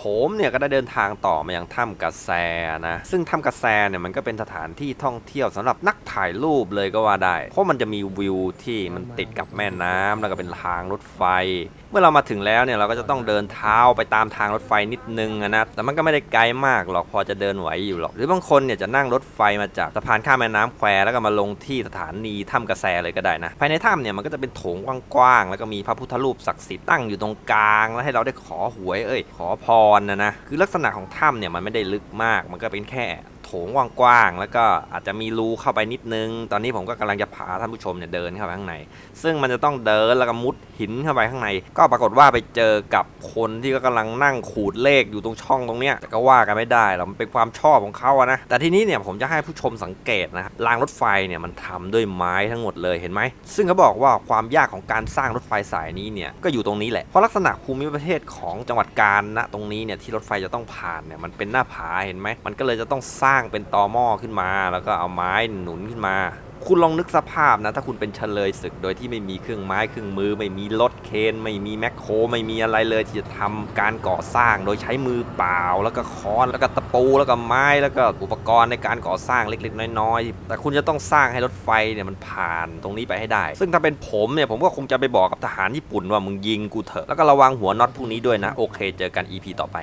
ผมเนี่ยก็ได้เดินทางต่อมาอยังถ้ำกระแสนะ ซึ่งถ้ำกระแสเนี่ยมันก็เป็นสถานที่ท่องเที่ยวสำหรับนักถ่ายรูปเลยก็ว่าได้ เพราะมันจะมีวิวที่มันติดกับแม่น้ำแล้วก็เป็นทางรถไฟ เมื่อเรามาถึงแล้วเนี่ยเราก็จะต้องเดินเท้าไปตามทางรถไฟนิดนึงนะ แต่มันก็ไม่ได้ไกลมากหรอกพอจะเดินไหวอยู่หรอก หรือบางคนเนี่ยจะนั่งรถไฟมาจากสะพานข้ามแม่น้ำแควแล้วก็มาลงที่สถานีถ้ำกระแสเลยก็ได้นะ ภายในถ้ำเนี่ยมันก็จะเป็นโถงกว้างๆแล้วก็มีพระพุทธรูปศักดิ์สิทธิ์ตั้งอยู่ตรงกลาง แล้วให้เราได้ขอหวยเอ้ยขอพรนะนะคือลักษณะของถ้ำเนี่ยมันไม่ได้ลึกมาก มันก็เป็นแค่โถงกว้างๆแล้วก็อาจจะมีรูเข้าไปนิดนึง ตอนนี้ผมก็กำลังจะพาท่านผู้ชมเนี่ยเดินเข้าไปข้างใน ซึ่งมันจะต้องเดินแล้วก็มุดหินเข้าไปข้างใน ก็ปรากฏว่าไปเจอกับ คนที่ก็กำลังนั่งขูดเลขอยู่ตรงช่องตรงเนี้ยแต่ก็ว่ากันไม่ได้หรอกมันเป็นความชอบของเขาอะนะแต่ทีนี้เนี่ยผมจะให้ผู้ชมสังเกตนะครับรางรถไฟเนี่ยมันทำด้วยไม้ทั้งหมดเลยเห็นไหมซึ่งเขาบอกว่าความยากของการสร้างรถไฟสายนี้เนี่ยก็อยู่ตรงนี้แหละเพราะลักษณะภูมิประเทศของจังหวัดกาญนะตรงนี้เนี่ยที่รถไฟจะต้องผ่านเนี่ยมันเป็นหน้าผาเห็นไหมมันก็เลยจะต้องสร้างเป็นตอหม้อขึ้นมา แล้วก็เอาไม้หนุนขึ้นมา คุณลองนึกสภาพนะ ถ้าคุณเป็นเฉลยศึกโดยที่ไม่มีเครื่องไม้เครื่องมือ ไม่มีรถเคนไม่มีแมคโคร ไม่มีอะไรเลยที่จะทำการก่อสร้างโดยใช้มือเปล่า แล้วก็ค้อนแล้วก็ตะปูแล้วก็ไม้แล้วก็อุปกรณ์ในการก่อสร้างเล็กๆ น้อยๆ แต่คุณจะต้องสร้างให้รถไฟเนี่ยมันผ่านตรงนี้ไปให้ได้ ซึ่งถ้าเป็นผมเนี่ยผมก็คงจะไปบอกกับทหารญี่ปุ่นว่ามึงยิงกูเถอะแล้วก็ระวังหัวน็อตพวกนี้ด้วยนะ โอเค เจอกัน EP ต่อไป